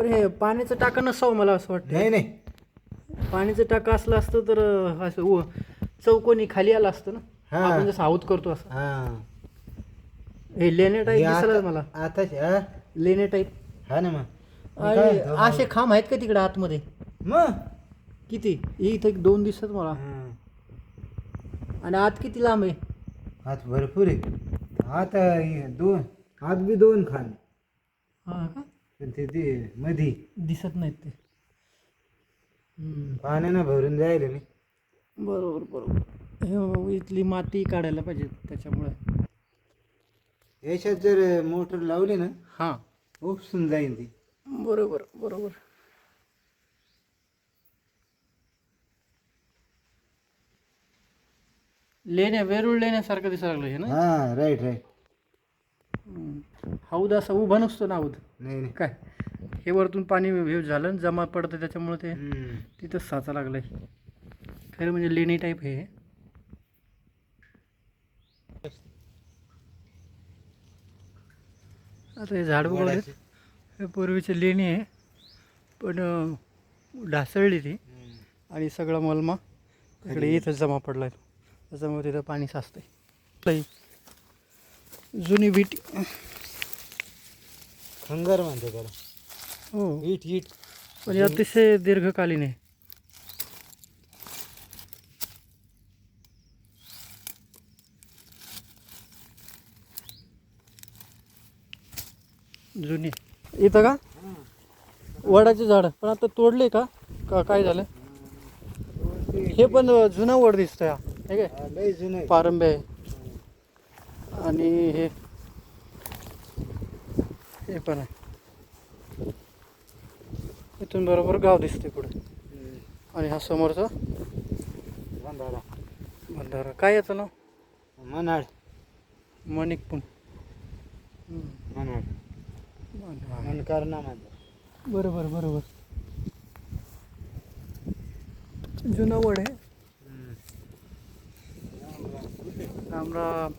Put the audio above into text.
पण हे पाण्याचं टाकं नसावं मला असं वाटतं नाही नाही. पाण्याचं टाकं असलं असतं तर अं, असं उ- चौकोनी खाली आलं असतं ना. हा. आपण जसं आऊत करतो असं. हा. हे लेणे टाईप हे दिसलं आता- मला. आताच हा लेणे टाईप हा ना मग. मी काय म्हणतो, असे खांब आहेत का तिकडे आतमध्ये? मग? किती? हे इथं एक दोन दिसत मला. हा. आणि आत किती लांब आहे? हात भरपूर आहे. हे दोन हात बी दोन खान हा का? पण ते ते मधी. दिसत नाहीत ते. हम्म. पाण्यानं भरून जायला नाही बरोबर बरोबर. हे इथली माती काढायला पाहिजे त्याच्यामुळे. याच्यात जर मोटर लावली ना हां. उपसून जाईल ती. बरोबर बरोबर. लेण्या वेरूळ लेण्यासारखं दिसायला लागलं हे ना? हा राईट राईट. हौद असा उभा नसतो ना हौद नाही नाही. काय? हे वरतून पाणी हे झालं आणि जमा पडतं त्याच्यामुळे ते. तिथंच साचा लागलाय. खरं म्हणजे लेणी टाईप हे. आता हे झाड बघा वडाचे. हे पूर्वीची लेणी आहे. पण ढासळली ती. आणि सगळा मलमा इकडे इथंच जमा पडलाय. त्याच्यामुळे तिथं पाणी साचतंय. जुनी विटी. खंगार म्हणते त्याला. हो. हिट हिट पण हे अतिशय दीर्घकालीन आहे. जुनी. इथं का? वडाचे झाड. पण आता तोडले का? का काय झालं? हे पण जुना वड दिसतोय. हा काय? लय जुनं आहे. पारंबे आहे. आणि हे हे पण आहे. इथून बरोबर गाव दिसते पुढे. आणि हा समोरचा? बंधारा बंधारा काय याचं नाव? मनाड. मणिकपून. मनाड. मनकारना म्हणतात बरोबर बरोबर. जुना वड आहे. राम